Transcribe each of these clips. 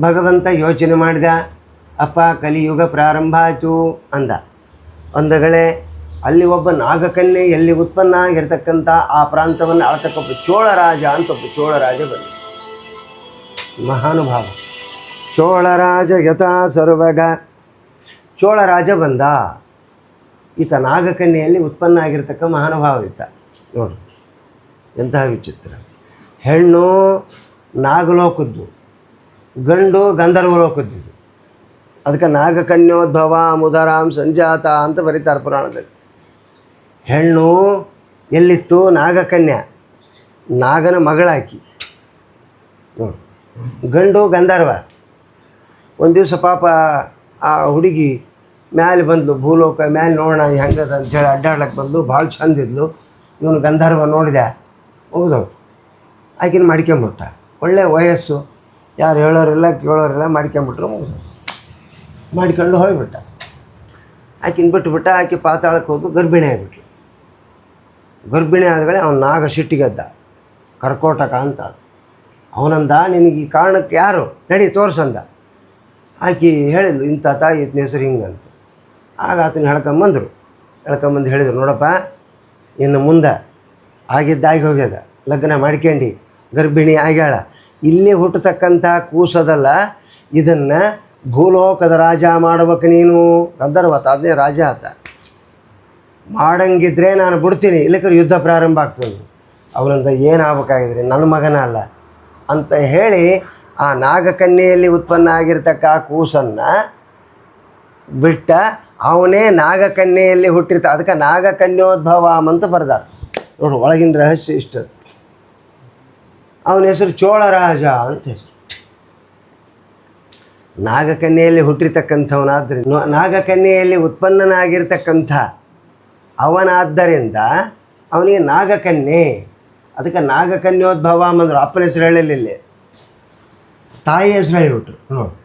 ಭಗವಂತ ಯೋಚನೆ ಮಾಡಿದ, ಅಪ್ಪ ಕಲಿಯುಗ ಪ್ರಾರಂಭ ಆಯಿತು ಅಂದ. ಒಂದಗಳೇ ಅಲ್ಲಿ ಒಬ್ಬ ನಾಗಕನ್ಯೆ ಎಲ್ಲಿ ಉತ್ಪನ್ನ ಆಗಿರ್ತಕ್ಕಂಥ ಆ ಪ್ರಾಂತವನ್ನು ಆಳ್ತಕ್ಕೊಬ್ಬ ಚೋಳರಾಜ ಅಂತ ಒಬ್ಬ ಚೋಳರಾಜ ಬಂದ. ಮಹಾನುಭಾವ. ಚೋಳರಾಜ ಯಥಾ ಸರ್ವಗ. ಚೋಳರಾಜ ಬಂದ. ಈತ ನಾಗಕನ್ಯೆಯಲ್ಲಿ ಉತ್ಪನ್ನ ಆಗಿರ್ತಕ್ಕ ಮಹಾನುಭಾವ ಈತ ನೋಡು, ಎಂತಹ ವಿಚಿತ್ರ. ಹೆಣ್ಣು ನಾಗಲೋಕದ್ದು. ಗಂಡು ಗಂಧರ್ವ ಲೋಕದ್ದು ಅದಕ್ಕೆ ನಾಗಕನ್ಯೋದ್ಭವ ಮುದರಾಮ್ ಸಂಜಾತ ಅಂತ ಬರೀತಾರೆ ಪುರಾಣದಲ್ಲಿ. ಹೆಣ್ಣು ಎಲ್ಲಿತ್ತು? ನಾಗಕನ್ಯಾ. ನಾಗನ ಮಗಳಾಕಿ. ಗಂಡು ಗಂಧರ್ವ. ಒಂದು ದಿವಸ ಪಾಪ ಆ ಹುಡುಗಿ ಮ್ಯಾಲೆ ಬಂದ್ಲು, ಭೂಲೋಕ ಮ್ಯಾಲೆ ನೋಡೋಣ ಹೆಂಗದ ಅಂತೇಳಿ ಅಡ್ಡಾಡ್ಲಕ್ಕೆ ಬಂದ್ಲು, ಭಾಳ ಚಂದಿದ್ಲು ಇವನು ಗಂಧರ್ವ ನೋಡಿದೆ. ಮುಗಿದೋಗ್ತು ಆಕಿನ ಮಾಡ್ಕೊಂಬಿಟ್ಟ. ಒಳ್ಳೆ ವಯಸ್ಸು. ಯಾರು ಹೇಳೋರೆಲ್ಲ ಕೇಳೋರೆಲ್ಲ ಮಾಡ್ಕೊಂಬಿಟ್ರು. ಮಾಡ್ಕೊಂಡು ಹೋಗ್ಬಿಟ್ಟ. ಆಕಿನ ಬಿಟ್ಟುಬಿಟ್ಟ ಆಕೆ ಪಾತಾಳಕ್ಕೆ ಹೋಗಿ ಗರ್ಭಿಣಿ ಆಗಿಬಿಟ್ಲು. ಗರ್ಭಿಣಿ ಆದಮೇಲೆ ಅವನು ನಾಗ ಸಿಟ್ಟಿಗೆದ್ದ ಕರ್ಕೋಟಕ ಅಂತ. ಅವನಂದ, ನಿನಗೆ ಈ ಕಾರಣಕ್ಕೆ ಯಾರು? ನಡಿ, ತೋರ್ಸಂದ. ಆಕೆ ಹೇಳಿದ್ಲು, ಇಂಥ ತಾಯಿ ಇತನ ಹೆಸರು ಹಿಂಗಂತ ಆಗ ಆತನ ಹೇಳ್ಕೊಂಬಂದರು ಹೇಳ್ಕೊಂಬಂದು ಹೇಳಿದ್ರು, ನೋಡಪ್ಪ, ಇನ್ನು ಮುಂದೆ ಆಗಿದ್ದಾಗಿ ಹೋಗ್ಯದ. ಲಗ್ನ ಮಾಡ್ಕೊಂಡು, ಗರ್ಭಿಣಿ ಆಗ್ಯಾಳ. ಇಲ್ಲಿ ಹುಟ್ಟತಕ್ಕಂಥ ಕೂಸದಲ್ಲ, ಇದನ್ನು ಭೂಲೋಕದ ರಾಜ ಮಾಡ್ಬೇಕು ನೀನು. ಗಂಧರ್ವತ ಅದನ್ನೇ ರಾಜ ಆತ. ಮಾಡಂಗಿದ್ರೆ ನಾನು ಬಿಡ್ತೀನಿ. ಇಲ್ಲಕ್ರೆ ಯುದ್ಧ ಪ್ರಾರಂಭ ಆಗ್ತದೆ. ಅವನಂತ ಏನಾಗಬೇಕಾಗಿದ್ರೆ ನನ್ನ ಮಗನ ಅಲ್ಲ ಅಂತ ಹೇಳಿ ಆ ನಾಗಕನ್ಯೆಯಲ್ಲಿ ಉತ್ಪನ್ನ ಆಗಿರ್ತಕ್ಕ ಆ ಕೂಸನ್ನು ಬಿಟ್ಟ ಅವನೇ ನಾಗಕನ್ಯೆಯಲ್ಲಿ ಹುಟ್ಟಿರ್ತ ಅದಕ್ಕೆ ನಾಗಕನ್ಯೋದ್ಭವ ಅಂತ ಬರ್ದ ನೋಡು, ಒಳಗಿನ ರಹಸ್ಯ ಇಷ್ಟ ಅವನ ಹೆಸರು ಚೋಳರಾಜ ಅಂತ ಹೆಸರು. ನಾಗಕನ್ಯೆಯಲ್ಲಿ ಹುಟ್ಟಿರ್ತಕ್ಕಂಥವನಾದ್ದರಿಂದ ನಾಗಕನ್ಯೆಯಲ್ಲಿ ಉತ್ಪನ್ನನಾಗಿರ್ತಕ್ಕಂಥ ಅವನಾದ್ದರಿಂದ ಅವನಿಗೆ ನಾಗಕನ್ಯೆ. ಅದಕ್ಕೆ ನಾಗಕನ್ಯೋದ್ಭವ ಅಂದರು. ಅಪ್ಪನ ಹೆಸರು ಹೇಳಲಿಲ್ಲ ತಾಯಿ ಹೆಸರು ಹೇಳಿಬಿಟ್ರು. ನೋಡಿ.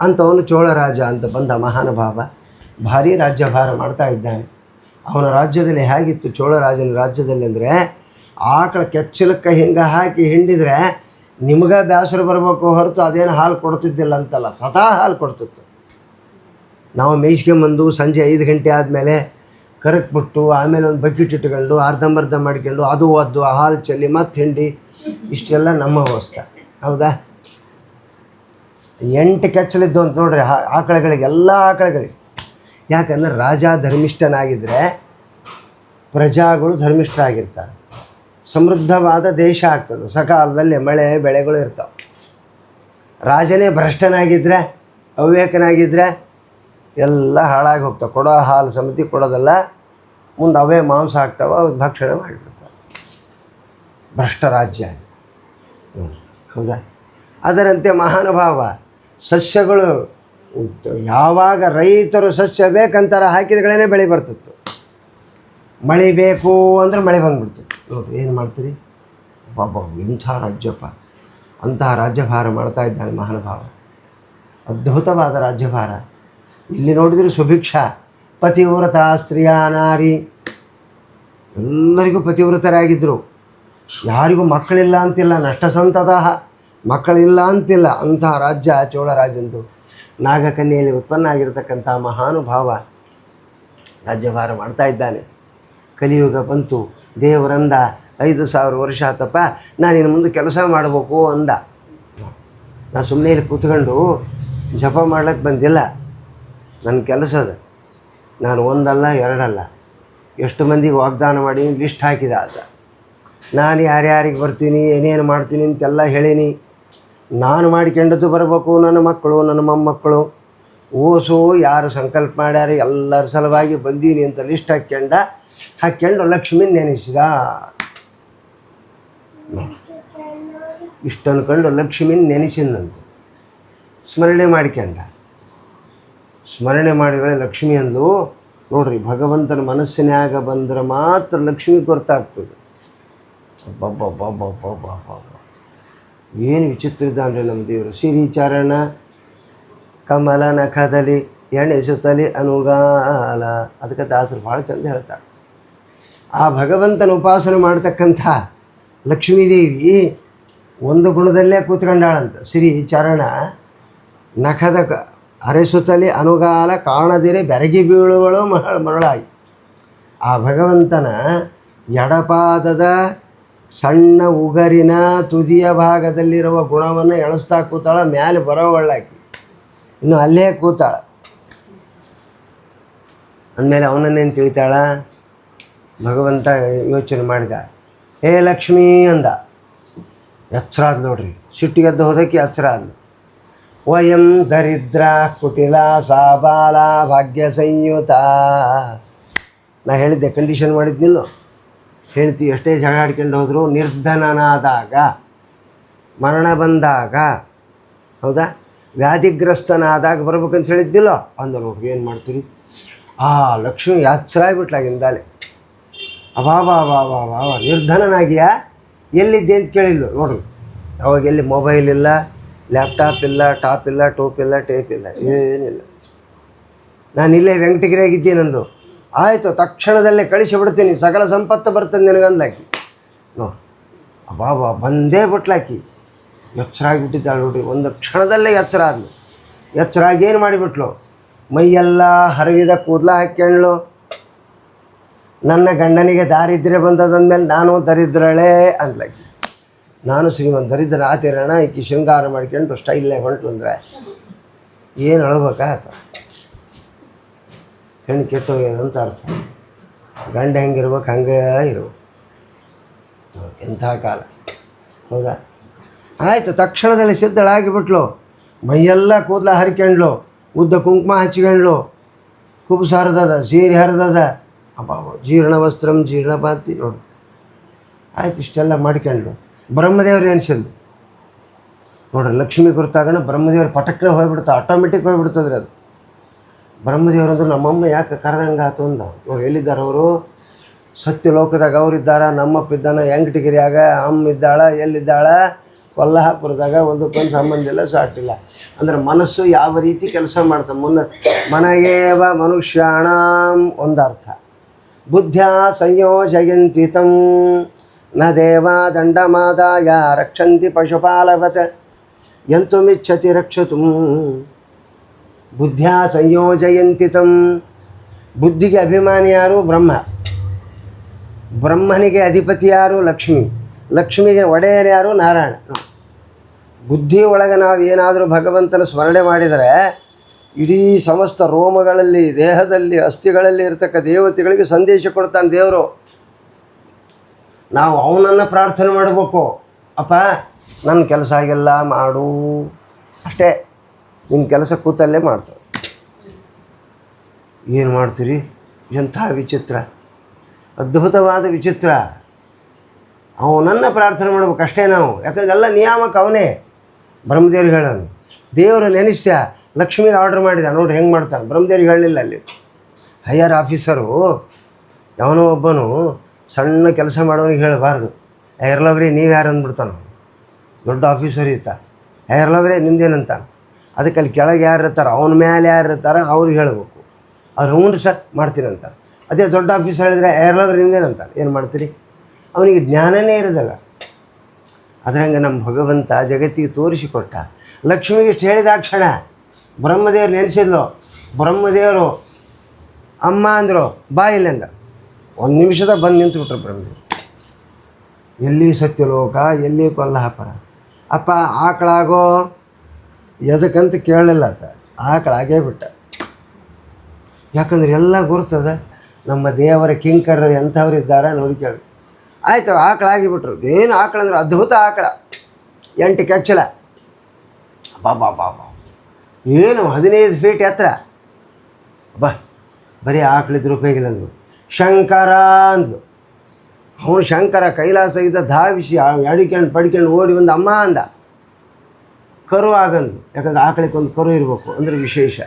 ಅಂಥವನು ಚೋಳರಾಜ ಅಂತ ಬಂದ ಮಹಾನುಭಾವ. ಭಾರೀ ರಾಜ್ಯಭಾರ ಮಾಡ್ತಾ ಇದ್ದಾನೆ. ಅವನ ರಾಜ್ಯದಲ್ಲಿ ಹೇಗಿತ್ತು? ಚೋಳರಾಜನ ರಾಜ್ಯದಲ್ಲಿ ಅಂದರೆ ಆಕಳ ಕೆಚ್ಚಲಕ್ಕೆ ಹಿಂಗೆ ಹಾಕಿ ಹಿಂಡಿದ್ರೆ ನಿಮಗೆ ಬೇಸರ ಬರಬೇಕು ಹೊರತು ಅದೇನು ಹಾಲು ಕೊಡ್ತಿದ್ದಿಲ್ಲ ಅಂತಲ್ಲ, ಸದಾ ಹಾಲು ಕೊಡ್ತಿತ್ತು. ನಾವು ಮೇಯ್ಸ್ಕೊಂಬಂದು ಸಂಜೆ ಐದು ಗಂಟೆ ಆದಮೇಲೆ ಕರಕ್ಬಿಟ್ಟು ಆಮೇಲೆ ಒಂದು ಬಕೆಟ್ ಇಟ್ಕೊಂಡು ಅರ್ಧಂಬರ್ಧ ಮಾಡ್ಕೊಂಡು ಅದು ಒದ್ದು ಹಾಲು ಚೆಲ್ಲಿ ಮತ್ತು ಹಿಂಡಿ, ಇಷ್ಟೆಲ್ಲ ನಮ್ಮ ಅವಸ್ಥೆ ಹೌದಾ? ಎಂಟು ಕೆಚ್ಚಲಿದ್ದು ಅಂತ ನೋಡ್ರಿ, ಆ- ಆಕಳಗಳಿಗೆ, ಎಲ್ಲ ಆಕಳಗಳಿಗೆ. ಯಾಕಂದ್ರೆ ರಾಜ ಧರ್ಮಿಷ್ಠನಾಗಿದ್ದರೆ ಪ್ರಜಾಗಳು ಧರ್ಮಿಷ್ಠರಾಗಿರ್ತಾರೆ. ಸಮೃದ್ಧವಾದ ದೇಶ ಆಗ್ತದೆ. ಸಕಾಲದಲ್ಲಿ ಮಳೆ, ಬೆಳೆಗಳು ಇರ್ತಾವೆ. ರಾಜನೇ ಭ್ರಷ್ಟನಾಗಿದ್ದರೆ ಆಗಿದ್ರೆ ಎಲ್ಲ ಹಾಳಾಗಿ ಹೋಗ್ತಾವೆ. ಕೊಡೋ ಹಾಲು ಸಮಿತಿ ಕೊಡೋದಲ್ಲ, ಮುಂದೆ ಅವೇ ಮಾಂಸ ಆಗ್ತಾವೆ ಅವ್ರು ಭಕ್ಷಣೆ ಮಾಡಿಬಿಡ್ತಾರೆ. ಭ್ರಷ್ಟ ರಾಜ್ಯ. ಹೌದಾ? ಅದರಂತೆ ಮಹಾನುಭಾವ, ಸಸ್ಯಗಳು, ಯಾವಾಗ ರೈತರು ಸಸ್ಯ ಬೇಕಂತಾರ ಹಾಕಿದಗಳೇ ಬೆಳೆ ಬರ್ತಿತ್ತು. ಮಳೆ ಬೇಕು ಅಂದ್ರೆ ಮಳೆ ಬಂದ್ಬಿಡ್ತಿತ್ತು. ನೋಡಿ ಏನು ಮಾಡ್ತೀರಿ? ಬಾಬಾ ಇಂಥ ರಾಜ್ಯಪ್ಪ. ಅಂತಹ ರಾಜ್ಯಭಾರ ಮಾಡ್ತಾ ಇದ್ದಾನೆ ಮಹಾನುಭಾವ. ಅದ್ಭುತವಾದ ರಾಜ್ಯಭಾರ. ಇಲ್ಲಿ ನೋಡಿದರೆ ಸುಭಿಕ್ಷ, ಪತಿವ್ರತ ಸ್ತ್ರೀಯ ನಾರಿ. ಎಲ್ಲರಿಗೂ ಪತಿವ್ರತರಾಗಿದ್ದರು ಯಾರಿಗೂ ಮಕ್ಕಳಿಲ್ಲ ಅಂತಿಲ್ಲ, ನಷ್ಟ ಸಂತತ ಮಕ್ಕಳಿಲ್ಲ ಅಂತಿಲ್ಲ. ಅಂತಹ ರಾಜ್ಯ ಚೋಳ ರಾಜ್ಯಂದು ನಾಗಕನ್ಯೆಯಲ್ಲಿ ಉತ್ಪನ್ನ ಆಗಿರತಕ್ಕಂಥ ಮಹಾನುಭಾವ ರಾಜ್ಯಭಾರ ಮಾಡ್ತಾ ಇದ್ದಾನೆ. ಕಲಿಯುಗ ಬಂತು. ದೇವರಂದ ಐದು ಸಾವಿರ ವರ್ಷ ಆತಪ್ಪ, ನಾನು ಇನ್ನು ಮುಂದೆ ಕೆಲಸ ಮಾಡಬೇಕು ಅಂದ. ನಾನು ಸುಮ್ಮನೆ ಇಲ್ಲಿ ಕೂತ್ಕೊಂಡು ಜಪ ಮಾಡ್ಲಿಕ್ಕೆ ಬಂದಿಲ್ಲ. ನನ್ನ ಕೆಲಸ ಅದು. ನಾನು ಒಂದಲ್ಲ, ಎರಡಲ್ಲ. ಎಷ್ಟು ಮಂದಿಗೆ ವಾಗ್ದಾನ ಮಾಡಿ ಲಿಸ್ಟ್ ಹಾಕಿದ ಆತ ನಾನು ಯಾರ್ಯಾರಿಗೆ ಬರ್ತೀನಿ, ಏನೇನು ಮಾಡ್ತೀನಿ ಅಂತೆಲ್ಲ ಹೇಳೀನಿ. ನಾನು ಮಾಡಿಕೊಂಡದ್ದು ಬರಬೇಕು ನನ್ನ ಮಕ್ಕಳು, ನನ್ನ ಮೊಮ್ಮಕ್ಕಳು. ಓಸು ಯಾರು ಸಂಕಲ್ಪ ಮಾಡ್ಯಾರ ಎಲ್ಲರ ಸಲುವಾಗಿ ಬಂದೀನಿ ಅಂತ ಲಿಸ್ಟ್ ಹಾಕ್ಯಂಡ ಹಾಕ್ಯಂಡು ಲಕ್ಷ್ಮಿ ನೆನೆಸಿದ. ಇಷ್ಟು ಅನ್ಕೊಂಡು ಲಕ್ಷ್ಮಿನ ನೆನೆಸಿದಂತೆ. ಸ್ಮರಣೆ ಮಾಡ್ಕೊಂಡ ಸ್ಮರಣೆ ಮಾಡಿದರೆ ಲಕ್ಷ್ಮಿ ಅಂದು, ನೋಡ್ರಿ, ಭಗವಂತನ ಮನಸ್ಸಿನಾಗ ಬಂದ್ರೆ ಮಾತ್ರ ಲಕ್ಷ್ಮಿ ಗೊತ್ತಾಗ್ತದೆ ಏನು ವಿಚಿತ್ರ ಇದ್ದಾನೆ ನಮ್ಮ ದೇವರು. ಸಿರಿಚರಣ ಕಮಲ ನಖದಲ್ಲಿ ಎಣೆಸುತ್ತಲಿ ಅನುಗಾಲ. ಅದಕ್ಕೆ ದಾಸರು ಭಾಳ ಚಂದ ಹೇಳ್ತಾರೆ. ಆ ಭಗವಂತನ ಉಪಾಸನೆ ಮಾಡ್ತಕ್ಕಂಥ ಲಕ್ಷ್ಮೀದೇವಿ ಒಂದು ಗುಣದಲ್ಲೇ ಕೂತ್ಕೊಂಡಾಳಂತ. ಶ್ರೀ ಚರಣ ನಖದ ಅರೆಸುತ್ತಲಿ ಅನುಗಾಲ ಕಾಣದಿರೆ ಬೆರಗಿ ಬೀಳುವಳು ಮರಳ ಮರಳಾಗಿ ಆ ಭಗವಂತನ ಎಡಪಾದದ ಸಣ್ಣ ಉಗರಿನ ತುದಿಯ ಭಾಗದಲ್ಲಿರುವ ಗುಣವನ್ನು ಎಳಸ್ತಾ ಕೂತಾಳ, ಮ್ಯಾಲೆ ಬರೋವಳ್ಳಾಕಿ ಇನ್ನು ಅಲ್ಲೇ ಕೂತಾಳ. ಅಂದಮೇಲೆ ಅವನನ್ನೇನು ತಿಳಿತಾಳ? ಭಗವಂತ ಯೋಚನೆ ಮಾಡಿದ, ಹೇ ಲಕ್ಷ್ಮೀ ಅಂದ. ಎಚ್ಚರ ಆದ್ ನೋಡ್ರಿ, ಸಿಟ್ಟಿಗೆದ್ದು ಹೋದಕ್ಕೆ ಎಚ್ಚರ ಆದ್ಲು ವಯಂ ದರಿದ್ರ ಕುಟಿಲ ಸಾಬಾಲ ಭಾಗ್ಯ ಸಂಯುತ. ನಾ ಹೇಳಿದ್ದೆ ಕಂಡೀಷನ್ ಮಾಡಿದ್ನಿಲ್ಲ ಹೇಳ್ತಿ ಎಷ್ಟೇ ಜಗಳ ಆಡ್ಕೊಂಡು ಹೋದ್ರು ನಿರ್ಧನನಾದಾಗ, ಮರಣ ಬಂದಾಗ, ಹೌದಾ? ವ್ಯಾಧಿಗ್ರಸ್ತನಾದಾಗ ಬರ್ಬೇಕಂತ ಹೇಳಿದ್ದಿಲ್ಲ ಅಂದ್ರೆ ಏನು ಮಾಡ್ತೀರಿ? ಆ ಲಕ್ಷ್ಮಿ ಎಚ್ಚರ ಆಗ್ಬಿಟ್ಲಾಗಿಂದಾಲೆ ಅಬಾಬಾ ಬಾ ಬಾ ಬಾ ನಿರ್ಧನನಾಗಿಯಾ? ಎಲ್ಲಿದ್ದೆ ಅಂತ ಕೇಳಿದ್ಲು. ನೋಡ್ರಿ ಅವಾಗ ಎಲ್ಲಿ ಮೊಬೈಲ್ ಇಲ್ಲ ಲ್ಯಾಪ್ಟಾಪ್ ಇಲ್ಲ ಟಾಪ್ ಇಲ್ಲ ಟೋಪ್ ಇಲ್ಲ ಟೇಪ್ ಇಲ್ಲ, ಏನಿಲ್ಲ. ನಾನು ಇಲ್ಲೇ ವೆಂಕಟಗಿರಿಯಾಗಿದ್ದೀನಂದು ಆಯಿತು, ತಕ್ಷಣದಲ್ಲೇ ಕಳಿಸಿಬಿಡ್ತೀನಿ ಸಕಲ ಸಂಪತ್ತು ಬರ್ತದೆ ನಿನಗಂದ್ಲಾಕಿ ನೋ ಅಬಾಬಾ ಬಂದೇ ಬಿಟ್ಲಾಕಿ. ಎಚ್ಚರ ಆಗಿಬಿಟ್ಟಿದ್ದಾಳೆ ನೋಡಿ. ಒಂದು ಕ್ಷಣದಲ್ಲೇ ಎಚ್ಚರ ಆದ್ಲು. ಎಚ್ಚರ ಆಗಿ ಏನು ಮಾಡಿಬಿಟ್ಲು? ಮೈಯೆಲ್ಲ ಹರವಿದ ಕೂದಲ ಹಾಕ್ಯಣ್ಳು ನನ್ನ ಗಂಡನಿಗೆ ದಾರಿದ್ರ್ಯ ಬಂದದಂದಮೇಲೆ ನಾನು ದರಿದ್ರಳೇ ಅಂದ್ಲಾಕಿ ನಾನು ಶ್ರೀಮಂತ ದರಿದ್ರ ಆತಿರೋಣ, ಈಕಿ ಶೃಂಗಾರ ಮಾಡ್ಕೊಂಡು ಸ್ಟೈಲ್ನೇ ಹೊಂಟು ಅಂದರೆ. ಏನು ಅಳ್ಬೇಕಾತ ಹೆಣ್ಣು ಅಂತ ಅರ್ಥ. ಗಂಡ ಹೆಂಗಿರ್ಬೇಕು ಹಂಗೆ ಇರು. ಎಂಥ ಕಾಲ. ಹೌದಾ? ಆಯಿತು, ತಕ್ಷಣದಲ್ಲಿ ಸಿದ್ಧಳಾಗಿಬಿಟ್ಲು. ಮೈಯೆಲ್ಲ ಕೂದಲ ಹರಿಕೊಂಡ್ಲು. ಉದ್ದ ಕುಂಕುಮ ಹಚ್ಕೊಂಡ್ಲು. ಕುಬ್ಸ ಹರಿದದ ಸೀರೆ ಹರಿದದ ಅಪ್ಪ ಜೀರ್ಣ ವಸ್ತ್ರಂ ಜೀರ್ಣ ಪಾತಿ ನೋಡು. ಆಯ್ತು, ಇಷ್ಟೆಲ್ಲ ಮಾಡ್ಕೊಂಡು ಬ್ರಹ್ಮದೇವ್ರು ಎನ್ಸಿದ್ದು ನೋಡ್ರಿ, ಲಕ್ಷ್ಮಿ ಗುರುತಾಗಣ ಬ್ರಹ್ಮದೇವ್ರ ಪಟಕ್ಕೆ ಹೋಗ್ಬಿಡ್ತಾ ಆಟೋಮೆಟಿಕ್ ಹೋಗ್ಬಿಡ್ತದ್ರಿ ಅದು. ಬ್ರಹ್ಮದೇವ್ರು ಅಂದ್ರೆ ನಮ್ಮಮ್ಮ ಯಾಕೆ ಕರೆದಂಗೆ ಆತು ಅಂದ? ನೋಡಿ ಎಲ್ಲಿದ್ದಾರೆ ಅವರು? ಸತ್ಯ ಲೋಕದಾಗ ಅವರಿದ್ದಾರ ನಮ್ಮಪ್ಪ ಇದ್ದಾನ ವೆಂಕಟಗಿರಿಯಾಗ ಅಮ್ಮ ಇದ್ದಾಳ ಎಲ್ಲಿದ್ದಾಳ? ಕೊಲ್ಲಾಪುರದಾಗ ಒಂದಕ್ಕೊಂದು ಸಂಬಂಧ ಇಲ್ಲ ಸಾಟಿಲ್ಲ ಅಂದ್ರೆ ಮನಸ್ಸು ಯಾವ ರೀತಿ ಕೆಲಸ ಮಾಡ್ತ ಮುನ್ನ ಮನಗೇವ ಮನುಷ್ಯಾಣ ಒಂದರ್ಥ. ಬುದ್ಧ್ಯ ಸಂಯೋಜಯಂತಿ ತಂ ನ ದೇವ ದಂಡಮಾದಾಯ ರಕ್ಷಂತಿ ಪಶುಪಾಲವತ್ ಯಂತುಮಿಚ್ಛತಿ ರಕ್ಷತು ಬುದ್ಧ್ಯ ಸಂಯೋಜಯಂತಿ ತಂ ಬುದ್ಧಿಗೆ ಅಭಿಮಾನಿ ಯಾರು ಬ್ರಹ್ಮ ಬ್ರಹ್ಮನಿಗೆ ಅಧಿಪತಿ ಯಾರು ಲಕ್ಷ್ಮಿ ಲಕ್ಷ್ಮಿಗೆ ಒಡೆಯರು ಯಾರು ನಾರಾಯಣ ಬುದ್ಧಿ ಒಳಗೆ ನಾವು ಏನಾದರೂ ಭಗವಂತನ ಸ್ಮರಣೆ ಮಾಡಿದರೆ ಇಡೀ ಸಮಸ್ತ ರೋಮಗಳಲ್ಲಿ, ದೇಹದಲ್ಲಿ, ಅಸ್ಥಿಗಳಲ್ಲಿ ಇರತಕ್ಕ ದೇವತೆಗಳಿಗೆ ಸಂದೇಶ ಕೊಡ್ತಾನೆ ದೇವರು. ನಾವು ಅವನನ್ನು ಪ್ರಾರ್ಥನೆ ಮಾಡಬೇಕು. ಅಪ್ಪ ನನ್ನ ಕೆಲಸ ಆಗಿಲ್ಲ, ಮಾಡು. ಅಷ್ಟೇ. ನಿನ್ನ ಕೆಲಸ ಕೂತಲ್ಲೇ ಮಾಡ್ತಾರೆ ಏನು ಮಾಡ್ತೀರಿ? ಎಂಥ ವಿಚಿತ್ರ. ಅದ್ಭುತವಾದ ವಿಚಿತ್ರ. ಅವನನ್ನು ಪ್ರಾರ್ಥನೆ ಮಾಡ್ಬೇಕು ಅಷ್ಟೇ ನಾವು. ಯಾಕಂದ್ರೆ ಎಲ್ಲ ನಿಯಾಮಕ ಅವನೇ. ಬ್ರಹ್ಮದೇವ್ರು ಹೇಳೋನು. ದೇವರು ಲಕ್ಷ್ಮಿಗೆ ಆರ್ಡ್ರ್ ಮಾಡಿದ. ನೋಡಿ ಹೆಂಗೆ ಮಾಡ್ತಾನೆ. ಬ್ರಹ್ಮದೇವ್ರಿಗೆ ಹೇಳಲಿಲ್ಲ ಅಲ್ಲಿ. ಹೈಯರ್ ಆಫೀಸರು, ಯಾವನೋ ಒಬ್ಬನು ಸಣ್ಣ ಕೆಲಸ ಮಾಡೋನಿಗೆ ಹೇಳಬಾರ್ದು. ಎರ್ಲವ್ರಿ ನೀವು ಯಾರು ಅಂದ್ಬಿಡ್ತಾನ. ದೊಡ್ಡ ಆಫೀಸರ್ ಇತ್ತ ಎರ್ಲವ್ರೆ ನಿಮ್ದೇನಂತ. ಅದಕ್ಕೆ ಅಲ್ಲಿ ಕೆಳಗೆ ಯಾರು ಇರ್ತಾರೆ, ಅವನ ಮೇಲೆ ಯಾರು ಇರ್ತಾರೆ ಅವ್ರಿಗೆ ಹೇಳಬೇಕು. ಅವ್ರು ಹ್ಞೂ ಸರ್ ಮಾಡ್ತೀನಂತ ಅದೇ ದೊಡ್ಡ ಆಫೀಸರ್ ಹೇಳಿದ್ರೆ ಎರ್ಲವ್ರಿ ನಿಮ್ದೇನಂತ. ಏನು ಮಾಡ್ತೀರಿ? ಅವನಿಗೆ ಜ್ಞಾನನೇ ಇರೋದಲ್ಲ. ಅದರಂಗೆ ನಮ್ಮ ಭಗವಂತ ಜಗತ್ತಿಗೆ ತೋರಿಸಿಕೊಟ್ಟ. ಲಕ್ಷ್ಮಿಗೆ ಇಷ್ಟು ಹೇಳಿದ ಕ್ಷಣ. ಬ್ರಹ್ಮದೇವ್ರು ನೆನೆಸಿದ್ಲು. ಬ್ರಹ್ಮದೇವರು ಅಮ್ಮ ಅಂದರು, ಬಾ ಇಲ್ಲಂದ ಒಂದು ನಿಮಿಷದ ಬಂದು ನಿಂತುಬಿಟ್ರು ಬ್ರಹ್ಮದೇವರು. ಎಲ್ಲಿ ಸತ್ಯಲೋಕ, ಎಲ್ಲಿ ಕೊಲ್ಲಾಪುರ? ಅಪ್ಪ ಆಕಳಾಗೋ ಎದಕ್ಕಂತ ಕೇಳಲಿಲ್ಲ ಆತ. ಆಕಳಾಗೇ ಬಿಟ್ಟ. ಯಾಕಂದ್ರೆ ಎಲ್ಲ ಗುರ್ತದ. ನಮ್ಮ ದೇವರ ಕಿಂಕರರು ಎಂಥವ್ರು ಇದ್ದಾರೆ ನೋಡಿ ಕೇಳಿ. ಆಯಿತು ಆಕಳಾಗಿಬಿಟ್ರು ಏನು ಆಕಳಂದ್ರೆ ಅದ್ಭುತ ಆಕಳ. ಎಂಟು ಕೆಚ್ಚಲ ಬಾಬಾ ಬಾಬಾ ಏನು ಹದಿನೈದು ಫೀಟ್ ಎತ್ತರ? ಬಾ ಬರೀ ಆಕಳಿದ್ರು ಉಪಯೋಗಿಲ್ಲ ಅಂದರು ಶಂಕರ ಅಂದ್ಲು. ಅವನು ಶಂಕರ ಕೈಲಾಸ ಇದ್ದ ಧಾವಿಸಿ ಅಡಿಕೊಂಡು ಪಡ್ಕೊಂಡು ಓಡಿ ಒಂದು ಅಮ್ಮ ಅಂದ. ಕರು ಆಗಂದು ಯಾಕಂದ್ರೆ ಆಕಳಿಗೆ ಒಂದು ಕರು ಇರಬೇಕು ಅಂದ್ರೆ ವಿಶೇಷ.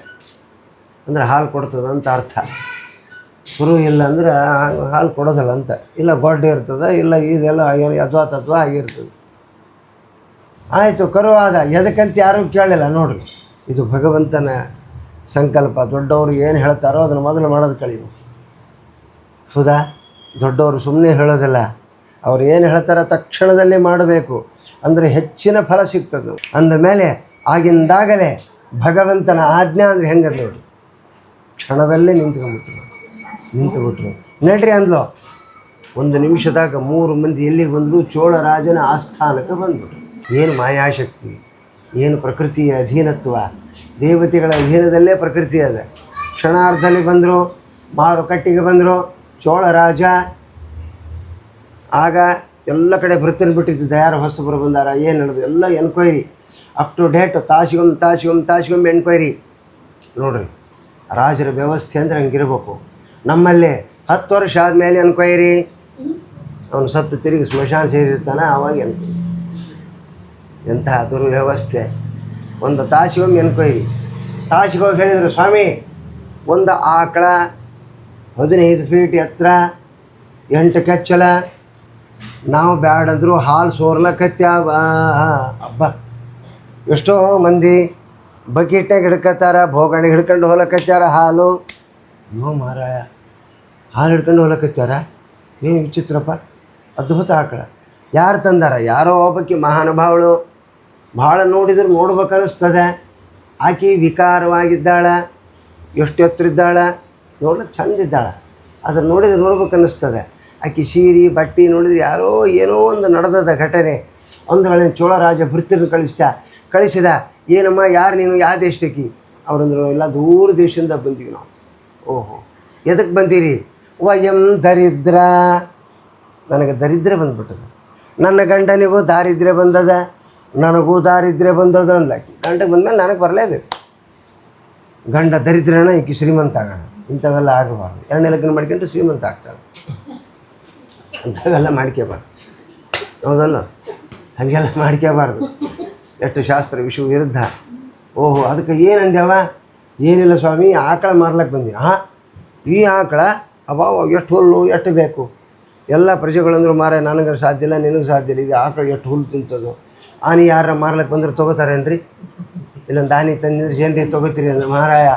ಅಂದ್ರೆ ಹಾಲು ಕೊಡ್ತದೆ ಅಂತ ಅರ್ಥ. ಕರು ಇಲ್ಲ ಅಂದ್ರೆ ಹಾಲು ಕೊಡೋದಲ್ಲ ಅಂತ. ಇಲ್ಲ ಗೊಡ್ಡೆ ಇರ್ತದೆ, ಇಲ್ಲ ಇದೆಲ್ಲ ಯದ್ವಾ ತತ್ವ ಆಗಿರ್ತದೆ. ಆಯಿತು, ಕರು ಆದ. ಎದಕ್ಕಂತ ಯಾರೂ ಕೇಳಲಿಲ್ಲ ನೋಡ್ರಿ. ಇದು ಭಗವಂತನ ಸಂಕಲ್ಪ. ದೊಡ್ಡವರು ಏನು ಹೇಳ್ತಾರೋ ಅದನ್ನು ಮೊದಲು ಮಾಡೋದು ಕಳಿಬೇಕು ಹೌದಾ? ದೊಡ್ಡವರು ಸುಮ್ಮನೆ ಹೇಳೋದಿಲ್ಲ. ಅವ್ರು ಏನು ಹೇಳ್ತಾರೋ ತಕ್ಷಣದಲ್ಲೇ ಮಾಡಬೇಕು. ಅಂದರೆ ಹೆಚ್ಚಿನ ಫಲ ಸಿಗ್ತದೆ ಅಂದ ಮೇಲೆ ಆಗಿಂದಾಗಲೇ ಭಗವಂತನ ಆಜ್ಞೆ ಅಂದ್ರೆ ಹೆಂಗದ ನೋಡಿ? ಕ್ಷಣದಲ್ಲೇ ನಿಂತ್ಕೊಂಡ್ಬಿಟ್ರು. ನಿಂತುಬಿಟ್ರು. ನಡ್ರಿ ಅಂದ್ಲು. ಒಂದು ನಿಮಿಷದಾಗ ಮೂರು ಮಂದಿ ಎಲ್ಲಿಗೆ ಬಂದರು? ಚೋಳರಾಜನ ಆಸ್ಥಾನಕ್ಕೆ ಬಂದರು. ಏನು ಮಾಯಾಶಕ್ತಿ? ಏನು ಪ್ರಕೃತಿಯ ಅಧೀನತ್ವ? ದೇವತೆಗಳ ಅಧೀನದಲ್ಲೇ ಪ್ರಕೃತಿ ಅದ. ಕ್ಷಣಾರ್ಧದಲ್ಲಿ ಬಂದರು ಮಾರುಕಟ್ಟೆಗೆ ಬಂದರು, ಚೋಳ ರಾಜ. ಆಗ ಎಲ್ಲ ಕಡೆ ಬೃತ್ತನ್ನು ಬಿಟ್ಟಿದ್ದು ಯಾರು ಹೊಸಬರು ಬಂದಾರ. ಏನು ನಡೆದು? ಎಲ್ಲ ಎನ್ಕ್ವೈರಿ ಅಪ್ ಟು ಡೇಟ್ ತಾಸಿಗೊಮ್ಮೆ ತಾಸಿಗೊಮ್ಮೆ ತಾಸಿಗೊಮ್ಮೆ ಎನ್ಕ್ವೈರಿ ನೋಡ್ರಿ, ರಾಜರ ವ್ಯವಸ್ಥೆ ಅಂದ್ರೆ ಹಂಗಿರ್ಬೇಕು. ನಮ್ಮಲ್ಲಿ ಹತ್ತು ವರ್ಷ ಆದಮೇಲೆ ಎನ್ಕ್ವೈರಿ ಅವನು ಸತ್ತು ತಿರುಗಿ ಸ್ಮಶಾನ ಸೇರಿರ್ತಾನೆ ಆವಾಗ ಎನ್ಕ್ವೈರಿ ಎಂತಹ ದುರ್ವ್ಯವಸ್ಥೆ ಒಂದು ತಾಸಿಗೊಮ್ಮೆ ಎನ್ಕೊಯ್ರಿ ತಾಸಿಗೆ ಹೋಗಿ ಹೇಳಿದರು, ಸ್ವಾಮಿ, ಒಂದು ಆಕಳ ಹದಿನೈದು ಫೀಟ್ ಎತ್ತರ ಎಂಟು ಕೆಚ್ಚಲ, ನಾವು ಬ್ಯಾಡಂದ್ರು ಹಾಲು ಸೋರ್ಲಕತ್ಯಾವ ಹಬ್ಬ ಎಷ್ಟೋ ಮಂದಿ ಬಕೆಟ್ನಾಗ ಹಿಡ್ಕತ್ತಾರ ಭೋಗಣಿಗೆ ಹಿಡ್ಕೊಂಡು ಹೋಲಕತ್ಯಾರ ಹಾಲು. ಅಯ್ಯೋ ಮಾರಾಯ, ಹಾಲು ಹಿಡ್ಕೊಂಡು ಹೋಲಕತ್ಯಾರ? ಏನು ವಿಚಿತ್ರಪ್ಪ, ಅದ್ಭುತ ಆಕಳ. ಯಾರು ತಂದಾರ? ಯಾರೋ ಒಬ್ಬಕ್ಕೆ ಮಹಾನುಭಾವಳು ಭಾಳ ನೋಡಿದ್ರೆ ನೋಡ್ಬೇಕು ಅನ್ನಿಸ್ತದೆ ಆಕಿ ವಿಕಾರವಾಗಿದ್ದಾಳ ಎಷ್ಟು ಎತ್ತರ ಇದ್ದಾಳ ನೋಡ್ಲಿಕ್ಕೆ ಚಂದ ಇದ್ದಾಳ ಅದನ್ನು ನೋಡಿದ್ರೆ ನೋಡ್ಬೇಕು ಅನ್ನಿಸ್ತದೆ ಆಕಿ ಸೀರೆ, ಬಟ್ಟೆ ನೋಡಿದ್ರೆ ಯಾರೋ ಏನೋ ಒಂದು ನಡೆದದ ಘಟನೆ. ಒಂದು ಚೋಳ ರಾಜ ಭೃತ್ಯರನ್ನು ಕಳಿಸ್ದ. ಕಳಿಸಿದ, ಏನಮ್ಮ, ಯಾರು ನೀನು? ಯಾವ ದೇಶದಕ್ಕಿ ಅವರಂದ್ರು ಎಲ್ಲ ದೂರ ದೇಶದಿಂದ ಬಂದೀವಿ ನಾವು. ಓಹೋ ಎದಕ್ಕೆ ಬಂದೀರಿ? ವಯಂ ದರಿದ್ರ. ನನಗೆ ದರಿದ್ರ ಬಂದ್ಬಿಟ್ಟದ. ನನ್ನ ಗಂಡನಿಗೂ ದಾರಿದ್ರ್ಯ ಬಂದದ. ನನಗೂ ದಾರಿದ್ರೆ ಬಂದದ ಅಂದ್ಲಾಕಿ ಗಂಡಗೆ ಬಂದ್ಮೇಲೆ ನನಗೆ ಬರಲೇಬೇಕು. ಗಂಡ ದರಿದ್ರಣ ಈಕೆ ಶ್ರೀಮಂತ ಆಗೋಣ. ಇಂಥವೆಲ್ಲ ಆಗಬಾರ್ದು. ಎರಡನೇ ಲಗ್ನ ಮಾಡ್ಕೊಂಡು ಶ್ರೀಮಂತ ಆಗ್ತಾನೆ ಅಂಥವೆಲ್ಲ ಮಾಡ್ಕೋಬಾರ್ದು ಹೌದಲ್ಲ? ಹಾಗೆಲ್ಲ ಮಾಡ್ಕೋಬಾರ್ದು ಎಷ್ಟು ಶಾಸ್ತ್ರ ವಿಶ್ವ ವಿರುದ್ಧ. ಓಹೋ, ಅದಕ್ಕೆ ಏನಂದ್ಯವ? ಏನಿಲ್ಲ ಸ್ವಾಮಿ ಆಕಳ ಮಾರ್ಲಕ್ಕೆ ಬಂದಿ ಹಾಂ ಈ ಆಕಳ ಅಭಾವ ಎಷ್ಟು ಹುಲ್ಲು, ಎಷ್ಟು ಬೇಕು? ಎಲ್ಲ ಪ್ರಜೆಗಳಂದ್ರೂ ಮಾರೆ ನನಗೆ ಸಾಧ್ಯ ಇಲ್ಲ, ನಿನಗೆ ಸಾಧ್ಯ ಇಲ್ಲ. ಇದು ಆಕಳ ಎಷ್ಟು ಹುಲ್ಲು ತಿಂತದು. ಆನಿ ಯಾರ ಮಾರ್ಲಕ್ಕೆ ಬಂದ್ರೆ ತೊಗೋತಾರೇನ್ರಿ? ಇಲ್ಲೊಂದು ಆನೆ ತಂದಿದ್ರೆ ಜನರಿಗೆ ತೊಗೋತೀರಿ ಅಂದ್ರೆ ಮಹಾರಾಯ.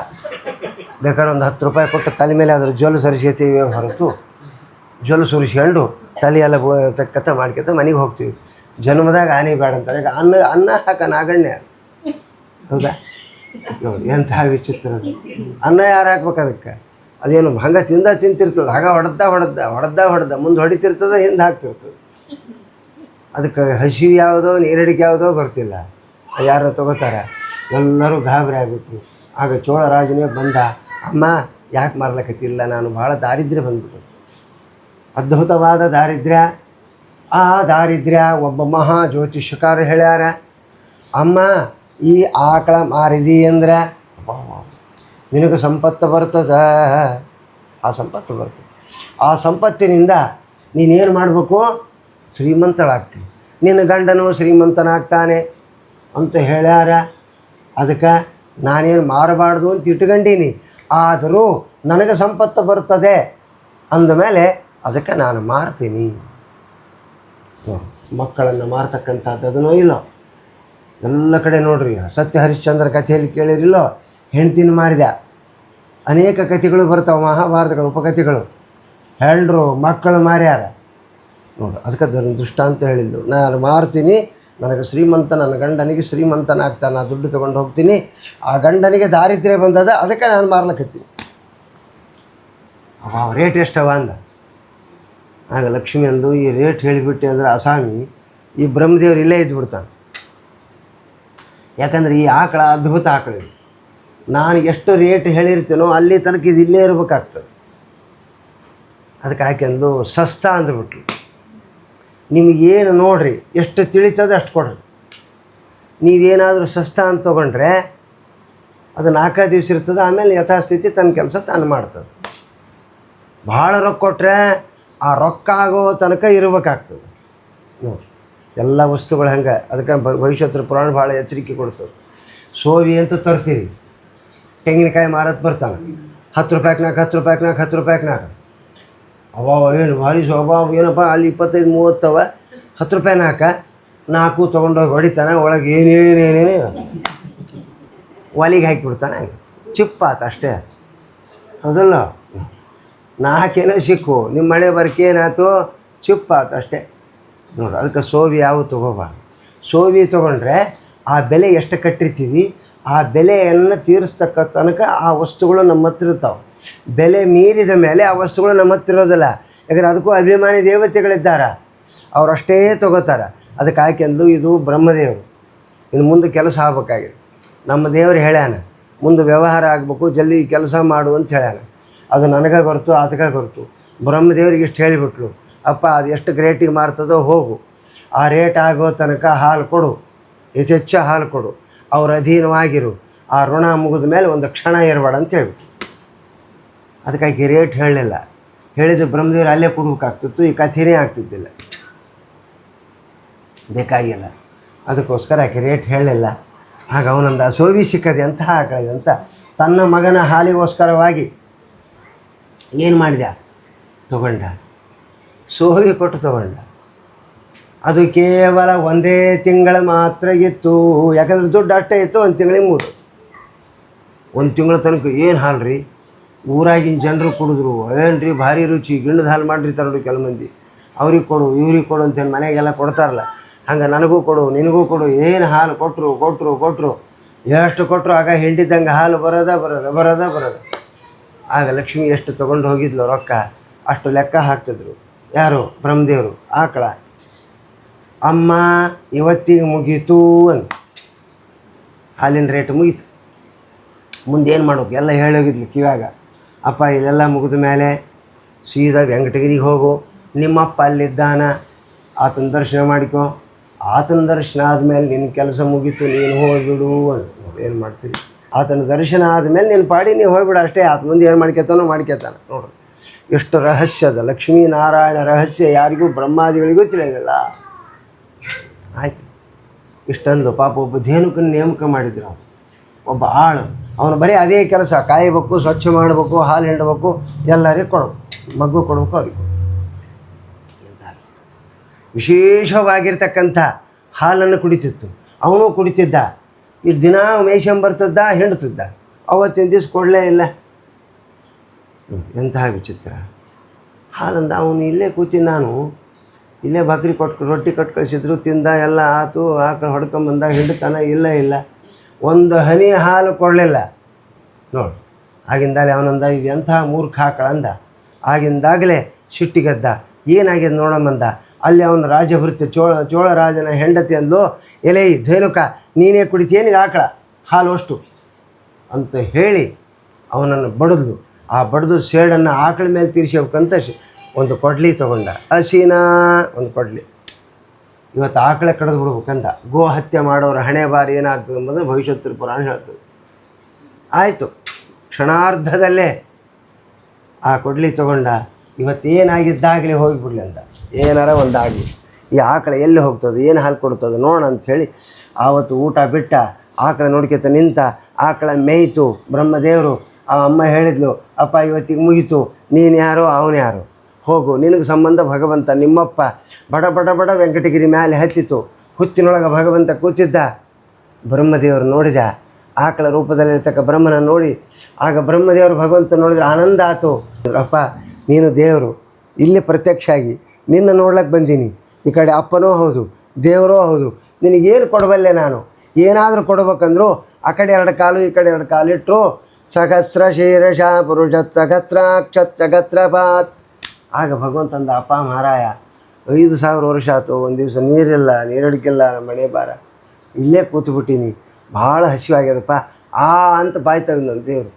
ಬೇಕಾದ್ರೆ ಒಂದು ಹತ್ತು ರೂಪಾಯಿ ಕೊಟ್ಟು ತಲೆ ಮೇಲೆ ಅದರ ಜೋಲು ಸರಿಸ್ಕೊತೀವಿ ಹೊರತು. ಜೋಲು ಸುರಿಸ್ಕೊಂಡು ತಲೆ ಎಲ್ಲ ತಕ್ಕತ್ತ ಮಾಡ್ಕೊತ ಮನೆಗೆ ಹೋಗ್ತೀವಿ. ಜನ್ಮದಾಗ ಆನೆ ಬೇಡ ಅಂತಾರೆ. ಈಗ ಅನ್ನ ಅನ್ನ ಹಾಕ ನಾಗಣ್ಯ ಹೌದಾ? ನೋಡಿ ಎಂತಹ ವಿಚಿತ್ರ ಅನ್ನ ಯಾರು ಹಾಕ್ಬೇಕು ಅದಕ್ಕೆ? ಅದೇನು ಹಂಗೆ ತಿಂದ ತಿಂತಿರ್ತದೆ. ಹಾಗ ಹೊಡೆದ ಹೊಡೆದ ಹೊಡೆದ ಹೊಡೆದ ಮುಂದೆ ಹೊಡಿತಿರ್ತದೆ, ಹಿಂದೆ ಹಾಕ್ತಿರ್ತದೆ. ಅದಕ್ಕೆ ಹಸಿವು ಯಾವುದೋ, ನೀರಡಿಕೆ ಯಾವುದೋ ಗೊತ್ತಿಲ್ಲ ಯಾರೋ ತಗೋತಾರೆ. ಎಲ್ಲರೂ ಗಾಬರಿ ಆಗಿಬಿಟ್ರು. ಆಗ ಚೋಳ ರಾಜನೇ ಬಂದ, ಅಮ್ಮ, ಯಾಕೆ ಮಾರ್ಲಕತ್ತಿಲ್ಲ? ನಾನು ಭಾಳ ದಾರಿದ್ರ್ಯ ಬಂದ್ಬಿಟ್ಟು. ಅದ್ಭುತವಾದ ದಾರಿದ್ರ್ಯ. ಆ ದಾರಿದ್ರ್ಯ ಒಬ್ಬ ಮಹಾ ಜ್ಯೋತಿಷ್ಯಕಾರ ಹೇಳ್ಯಾರ, ಅಮ್ಮ, ಈ ಆಕಳ ಮಾರಿದಿ ಅಂದ್ರೆ ನಿನಗೆ ಸಂಪತ್ತು ಬರ್ತದ? ಆ ಸಂಪತ್ತು ಬರ್ತದೆ. ಆ ಸಂಪತ್ತಿನಿಂದ ನೀನೇನು ಮಾಡಬೇಕು? ಶ್ರೀಮಂತಳಾಗ್ತೀನಿ. ನಿನ್ನ ಗಂಡನು ಶ್ರೀಮಂತನಾಗ್ತಾನೆ ಅಂತ ಹೇಳ್ಯಾರ. ಅದಕ್ಕೆ ನಾನೇನು ಮಾರಬಾರ್ದು ಅಂತ ಇಟ್ಕೊಂಡೀನಿ. ಆದರೂ ನನಗೆ ಸಂಪತ್ತು ಬರ್ತದೆ ಅಂದಮೇಲೆ ಅದಕ್ಕೆ ನಾನು ಮಾರ್ತೀನಿ. ಮಕ್ಕಳನ್ನು ಮಾರ್ತಕ್ಕಂಥದ್ದು ಇಲ್ಲ. ಎಲ್ಲ ಕಡೆ ನೋಡ್ರಿ, ಸತ್ಯ ಹರಿಶ್ಚಂದ್ರ ಕಥೆಯಲ್ಲಿ ಕೇಳಿರಿಲ್ಲೋ? ಹೆಂಡ್ತಿನ ಮಾರಿದ. ಅನೇಕ ಕಥೆಗಳು ಬರ್ತಾವೆ, ಮಹಾಭಾರತಗಳು ಉಪಕಥೆಗಳು. ಹೆಂಡ್ರು ಮಕ್ಕಳು ಮಾರ್ಯಾರ. ನೋಡು, ಅದಕ್ಕೆ ಅದರ ದೃಷ್ಟಾಂತ ಹೇಳಿದ್ದು. ನಾನು ಮಾರ್ತೀನಿ, ನನಗೆ ಶ್ರೀಮಂತ, ನನ್ನ ಗಂಡನಿಗೆ ಶ್ರೀಮಂತನಾಗ್ತಾನೆ ನಾನು ದುಡ್ಡು ತಗೊಂಡು ಹೋಗ್ತೀನಿ. ಆ ಗಂಡನಿಗೆ ದಾರಿದ್ರ್ಯ ಬಂದದ, ಅದಕ್ಕೆ ನಾನು ಮಾರ್ಲಕ್ಕತ್ತೀನಿ ಅವ ರೇಟ್ ಎಷ್ಟವ ಅಂದ? ಆಗ ಲಕ್ಷ್ಮಿ ಅಂದು, ಈ ರೇಟ್ ಹೇಳಿಬಿಟ್ಟೆ ಅಂದರೆ ಅಸಾಮಿ, ಈ ಬ್ರಹ್ಮದೇವ್ರು ಇಲ್ಲೇ ಇದ್ಬಿಡ್ತಾನೆ. ಯಾಕಂದ್ರೆ ಈ ಆಕಳ ಅದ್ಭುತ ಆಕಳ ನಾನು ಎಷ್ಟು ರೇಟ್ ಹೇಳಿರ್ತೀನೋ ಅಲ್ಲಿ ತನಕ ಇದು ಇಲ್ಲೇ ಇರಬೇಕಾಗ್ತದೆ. ಅದಕ್ಕೆ ಹಾಕೆಂದು ಸಸ್ತ ಅಂದ್ಬಿಟ್ಲು. ನಿಮಗೇನು ನೋಡ್ರಿ, ಎಷ್ಟು ತಿಳಿತದೆ ಅಷ್ಟು ಕೊಡ್ರಿ. ನೀವೇನಾದರೂ ಸಸ್ತ ಅಂತ ತೊಗೊಂಡ್ರೆ, ಅದು ನಾಲ್ಕೈದು ದಿವಸ ಇರ್ತದೆ, ಆಮೇಲೆ ಯಥಾಸ್ಥಿತಿ ತನ್ನ ಕೆಲಸ ತಾನು ಮಾಡ್ತದೆ. ಭಾಳ ರೊಕ್ಕ ಕೊಟ್ಟರೆ ಆ ರೊಕ್ಕ ಆಗೋ ತನಕ ಇರಬೇಕಾಗ್ತದೆ. ನೋಡಿ ಎಲ್ಲ ವಸ್ತುಗಳು ಹಂಗೆ, ಅದಕ್ಕೆ ಭವಿಷ್ಯತ್ರ ಪುರಾಣ ಭಾಳ ಎಚ್ಚರಿಕೆ ಕೊಡ್ತದೆ. ಸೋವಿ ಅಂತ ತರ್ತೀರಿ. ತೆಂಗಿನಕಾಯಿ ಮಾರತ್ ಬರ್ತಾನೆ. ಹತ್ತು ರೂಪಾಯಿಗೆ ಹತ್ತು ರೂಪಾಯಿಗೆ ಹತ್ತು ರೂಪಾಯಿಗೆ ಅವ ಏನು ಭಾರಿ ಸ್ವಭಾವ, ಏನಪ್ಪ, ಅಲ್ಲಿ ಇಪ್ಪತ್ತೈದು, ಮೂವತ್ತವ? ಹತ್ತು ರೂಪಾಯಿ ನಾಕ? ನಾಲ್ಕು ತೊಗೊಂಡೋಗಿ ಹೊಡಿತಾನೆ, ಒಳಗೆ ಏನೇನೇನೇನೇ ಒಲಿಗೆ ಹಾಕಿಬಿಡ್ತಾನೆ. ಚಿಪ್ಪ ಆತ ಅಷ್ಟೇ. ಅದಲ್ಲ ನಾಲ್ಕೇನೋ ಸಿಕ್ಕು. ನಿಮ್ಮ ಮಳೆ ಬರಕ್ಕೆ ಏನಾಯ್ತು? ಚಿಪ್ಪ ಆತು ಅಷ್ಟೇ. ನೋಡು, ಅದಕ್ಕೆ ಸೋವಿ ಯಾವ ತೊಗೋಬಾರ್ದು. ಸೋವಿ ತೊಗೊಂಡ್ರೆ ಆ ಬೆಲೆ ಎಷ್ಟು ಕಟ್ಟಿರ್ತೀವಿ? ಆ ಬೆಲೆಯನ್ನು ತೀರಿಸ್ತಕ್ಕ ತನಕ ಆ ವಸ್ತುಗಳು ನಮ್ಮ ಹತ್ರ ಇರ್ತಾವೆ. ಬೆಲೆ ಮೀರಿದ ಮೇಲೆ ಆ ವಸ್ತುಗಳು ನಮ್ಮ ಹತ್ರ ಇರೋದಿಲ್ಲ. ಯಾಕಂದರೆ ಅದಕ್ಕೂ ಅಭಿಮಾನಿ ದೇವತೆಗಳಿದ್ದಾರೆ. ಅವರಷ್ಟೇ ತಗೋತಾರೆ. ಅದಕ್ಕೆ ಹಾಕೆಂದು ಇದು ಬ್ರಹ್ಮದೇವರು. ಇನ್ನು ಮುಂದೆ ಕೆಲಸ ಆಗ್ಬೇಕಾಗಿದೆ. ನಮ್ಮ ದೇವರು ಹೇಳ್ಯಾನ. ಮುಂದೆ ವ್ಯವಹಾರ ಆಗಬೇಕು, ಜಲ್ದಿ ಕೆಲಸ ಮಾಡು ಅಂತ ಹೇಳ್ಯಾನ. ಅದು ನನಗೆ ಗೊತ್ತು ಆತಕ ಗೊತ್ತು. ಬ್ರಹ್ಮದೇವರಿಗೆ ಇಷ್ಟು ಹೇಳಿಬಿಟ್ಲು. ಅಪ್ಪ, ಅದು ಎಷ್ಟು ಗ್ರೇಟಿಗೆ ಮಾರ್ತದೋ ಹೋಗು. ಆ ರೇಟ್ ಆಗೋ ತನಕ ಹಾಲು ಕೊಡು. ಹೆಚ್ಚೆಚ್ಚ ಹಾಲು ಕೊಡು. ಅವ್ರ ಅಧೀನವಾಗಿರು. ಆ ಋಣ ಮುಗಿದ ಮೇಲೆ ಒಂದು ಕ್ಷಣ ಇರಬೇಡ ಅಂತ ಹೇಳ್ಬಿಟ್ಟು ಅದಕ್ಕಾಗಿ ರೇಟ್ ಹೇಳಲಿಲ್ಲ. ಹೇಳಿದ್ರು ಬ್ರಹ್ಮದೇವ್ರು ಅಲ್ಲೇ ಕೊಡ್ಬೇಕಾಗ್ತಿತ್ತು ಈ ಕಥೆನೇ ಆಗ್ತಿದ್ದಿಲ್ಲ. ಬೇಕಾಗಿಲ್ಲ. ಅದಕ್ಕೋಸ್ಕರ ಆಕೆ ರೇಟ್ ಹೇಳಲಿಲ್ಲ. ಆಗ ಅವನೊಂದು ಅಸೋವಿ ಸಿಕ್ಕದೆ ಅಂತ ಆಕಳಿದೆ ಅಂತ ತನ್ನ ಮಗನ ಹಾಲಿಗೋಸ್ಕರವಾಗಿ ಏನು ಮಾಡಿದ? ತಗೊಂಡ. ಸೋವಿ ಕೊಟ್ಟು ತಗೊಂಡ. ಅದು ಕೇವಲ ಒಂದೇ ತಿಂಗಳ ಮಾತ್ರ ಇತ್ತು. ಯಾಕಂದ್ರೆ ದುಡ್ಡು ಅಷ್ಟೇ ಇತ್ತು, ಒಂದು ತಿಂಗಳಿಗೆ ಮೂರು. ಒಂದು ತಿಂಗಳ ತನಕ ಏನು ಹಾಲು ರೀ? ಊರಾಗಿನ ಜನರು ಕುಡಿದ್ರು, ಏನು ರೀ? ಭಾರಿ ರುಚಿ, ಗಿಣ್ಣದ ಹಾಲು ಮಾಡಿರ್ತಾರೆ ನೋಡಿ ಕೆಲವು ಮಂದಿ. ಅವ್ರಿಗೆ ಕೊಡು, ಇವ್ರಿಗೆ ಕೊಡು ಅಂತೇಳಿ ಮನೆಗೆಲ್ಲ ಕೊಡ್ತಾರಲ್ಲ. ಹಂಗೆ ನನಗೂ ಕೊಡು, ನಿನಗೂ ಕೊಡು, ಏನು ಹಾಲು ಕೊಟ್ಟರು ಕೊಟ್ಟರು ಕೊಟ್ಟರು ಎಷ್ಟು ಕೊಟ್ಟರು ಆಗ ಹಿಂಡಿದ್ದಂಗೆ ಹಾಲು ಬರೋದ ಬರೋದ ಬರೋದ ಬರೋದ. ಆಗ ಲಕ್ಷ್ಮಿ ಎಷ್ಟು ತೊಗೊಂಡು ಹೋಗಿದ್ಲು ರೊಕ್ಕ? ಅಷ್ಟು ಲೆಕ್ಕ ಹಾಕ್ತಿದ್ರು. ಯಾರು? ಬ್ರಹ್ಮದೇವರು, ಆಕಳ. ಅಮ್ಮ, ಇವತ್ತಿಗೆ ಮುಗೀತು ಅಂತ ಹಾಲಿನ ರೇಟ್ ಮುಗೀತು. ಮುಂದೇನು ಮಾಡ್ಬೇಕು ಎಲ್ಲ ಹೇಳೋಗಿದ್ಲು ಕಿವ್ಯಾಗ. ಅಪ್ಪ, ಇಲ್ಲೆಲ್ಲ ಮುಗಿದ ಮೇಲೆ ಸೀದಾ ವೆಂಕಟಗಿರಿಗೆ ಹೋಗು. ನಿಮ್ಮಪ್ಪ ಅಲ್ಲಿದ್ದಾನ. ಆತನ ದರ್ಶನ ಮಾಡಿಕೊ. ಆತನ ದರ್ಶನ ಆದಮೇಲೆ ನಿನ್ನ ಕೆಲಸ ಮುಗೀತು, ನೀನು ಹೋಗ್ಬಿಡು ಅಂತ ಏನು ಮಾಡ್ತೀರಿ? ಆತನ ದರ್ಶನ ಆದಮೇಲೆ ನೀನು ಪಾಡಿ ನೀವು ಹೋಗ್ಬಿಡು ಅಷ್ಟೇ. ಆತ ಮುಂದೆ ಏನು ಮಾಡ್ಕೊತಾನೋ ಮಾಡ್ಕೊತಾನ. ನೋಡು. ಎಷ್ಟು ರಹಸ್ಯದ ಲಕ್ಷ್ಮೀನಾರಾಯಣ ರಹಸ್ಯ ಯಾರಿಗೂ ಬ್ರಹ್ಮಾದಿಗಳಿಗೂ ತಿಳಿಯಲಿಲ್ಲ ಆಯ್ತು. ಇಷ್ಟೊಂದು ಪಾಪ ಒಬ್ಬ ಧೇನುಕನ್ನು ನೇಮಕ ಮಾಡಿದ್ರು ಅವನು. ಒಬ್ಬ ಆಳು. ಅವನು ಬರೀ ಅದೇ ಕೆಲಸ. ಕಾಯಬೇಕು, ಸ್ವಚ್ಛ ಮಾಡಬೇಕು, ಹಾಲು ಹಿಂಡಬೇಕು, ಎಲ್ಲರಿಗೂ ಕೊಡಬೇಕು. ಮಗು ಕೊಡಬೇಕು ಅವ್ರಿಗೆ. ವಿಶೇಷವಾಗಿರ್ತಕ್ಕಂಥ ಹಾಲನ್ನು ಕುಡಿತಿತ್ತು. ಅವನು ಕುಡಿತಿದ್ದ. ಈ ದಿನ ಮೇಷಂಬರ್ತದ್ದ ಹಿಂಡ್ತಿದ್ದ. ಅವತ್ತಿನ ದಿವಸ ಕೊಡಲೇ ಇಲ್ಲ. ಎಂತಹ ವಿಚಿತ್ರ. ಹಾಲಂದ ಅವನು ಇಲ್ಲೇ ಕೂತಿ ನಾನು. ಇಲ್ಲೇ ಬಾಕ್ರಿ ಕೊಟ್ಟು ರೊಟ್ಟಿ ಕೊಟ್ಟು ಕಳಿಸಿದ್ರು ತಿಂದ, ಎಲ್ಲ ಆತು, ಆಕಳು ಹೊಡ್ಕೊಂಬಂದ ಹಿಡ್ತಾನೆ, ಇಲ್ಲ ಇಲ್ಲ. ಒಂದು ಹನಿ ಹಾಲು ಕೊಡಲಿಲ್ಲ. ನೋಡು, ಆಗಿಂದಾಗಲೇ ಅವನಂದ, ಇದು ಎಂಥ ಮೂರ್ಖ ಆಕಳಂದ ಆಗಿಂದಾಗಲೇ ಸಿಟ್ಟಿಗೆದ್ದ ಏನಾಗಿದೆ ನೋಡಮ್ಮಂದ ಅಲ್ಲಿ ಅವನು ರಾಜಭೃತ್ಯ ಚೋಳ ಚೋಳ ರಾಜನ ಹೆಂಡತಿ ಅಂದು ಎಲೆ, ಧೇನುಕ, ನೀನೇ ಕುಡಿತೀಯೇನಿಗೆ ಆಕಳ? ಹಾಲು ಅಷ್ಟು? ಅಂತ ಹೇಳಿ ಅವನನ್ನು ಬಡಿದ್ಲು. ಆ ಬಡಿದು ಸೇಡನ್ನು ಆಕಳ ಮೇಲೆ ತೀರ್ಸ್ಬೇಕಂತ ಒಂದು ಕೊಡ್ಲಿ ತೊಗೊಂಡ. ಅಸೀನ ಒಂದು ಕೊಡ್ಲಿ. ಇವತ್ತು ಆಕಳೆ ಕಡಿದು ಬಿಡ್ಬೇಕಂತ. ಗೋ ಹತ್ಯೆ ಮಾಡೋರು ಹಣೆ ಬಾರಿ ಏನಾಗ್ತದೆ ಎಂಬುದು ಭವಿಷ್ಯತ್ ಪುರಾಣ ಹೇಳ್ತದೆ. ಆಯಿತು. ಕ್ಷಣಾರ್ಧದಲ್ಲೇ ಆ ಕೊಡ್ಲಿ ತೊಗೊಂಡ ಇವತ್ತೇನಾಗಿದ್ದಾಗಲಿ ಹೋಗಿಬಿಡ್ಲಿ ಅಂತ. ಏನಾರ ಒಂದಾಗಲಿ. ಈ ಆಕಳೆ ಎಲ್ಲಿ ಹೋಗ್ತದೆ, ಏನು ಹಾಲು ಕೊಡ್ತದೆ ನೋಡೋಣ ಅಂಥೇಳಿ ಆವತ್ತು ಊಟ ಬಿಟ್ಟ, ಆಕಳ ನೋಡ್ಕೊತ ನಿಂತ, ಆಕಳ ಮೇಯ್ತು, ಬ್ರಹ್ಮದೇವರು, ಆ ಅಮ್ಮ ಹೇಳಿದ್ಲು, ಅಪ್ಪ, ಇವತ್ತಿಗೆ ಮುಗೀತು. ನೀನು ಯಾರೋ, ಅವನು ಯಾರು? ಹೋಗು, ನಿನಗೆ ಸಂಬಂಧ ಭಗವಂತ. ನಿಮ್ಮಪ್ಪ ಬಡ ಬಡ ಬಡ ವೆಂಕಟಗಿರಿ ಮೇಲೆ ಹತ್ತಿತು. ಹುಚ್ಚಿನೊಳಗೆ ಭಗವಂತ ಕೂತಿದ್ದ. ಬ್ರಹ್ಮದೇವರು ನೋಡಿದ. ಆಕಳ ರೂಪದಲ್ಲಿರ್ತಕ್ಕ ಬ್ರಹ್ಮನ ನೋಡಿ, ಆಗ ಬ್ರಹ್ಮದೇವರು ಭಗವಂತ ನೋಡಿದ್ರೆ ಆನಂದ ಆತು. ಅಪ್ಪ, ನೀನು ದೇವರು. ಇಲ್ಲಿ ಪ್ರತ್ಯಕ್ಷ ಆಗಿ ನಿನ್ನ ನೋಡ್ಲಕ್ಕೆ ಬಂದೀನಿ. ಈ ಕಡೆ ಅಪ್ಪನೂ ಹೌದು, ದೇವರೂ ಹೌದು. ನಿನಗೇನು ಕೊಡಬಲ್ಲೆ ನಾನು? ಏನಾದರೂ ಕೊಡಬೇಕಂದ್ರು ಆ ಕಡೆ ಎರಡು ಕಾಲು, ಈ ಕಡೆ ಎರಡು ಕಾಲು ಇಟ್ಟರು ಸಹಸ್ರ ಶೀರ್ಷ ಪುರುಷ ಸಹಸ್ರ ಕ್ಷತ್ ಸಹಸ್ರ ಪಾತ್ ಆಗ ಭಗವಂತ ಅಂದ ಅಪ್ಪ ಮಹಾರಾಯ ಐದು ಸಾವಿರ ವರ್ಷ ಆಯ್ತು, ಒಂದು ದಿವಸ ನೀರಿಲ್ಲ, ನೀರಡಿಕಿಲ್ಲ ನಮ್ಮ ಮನೆ ಬಾರ ಇಲ್ಲೇ ಕೂತ್ಬಿಟ್ಟೀನಿ, ಭಾಳ ಹಸಿವಾಗ್ಯದಪ್ಪ, ಆ ಅಂತ ಬಾಯಿ ತೆಗೆದು ದೇವರು.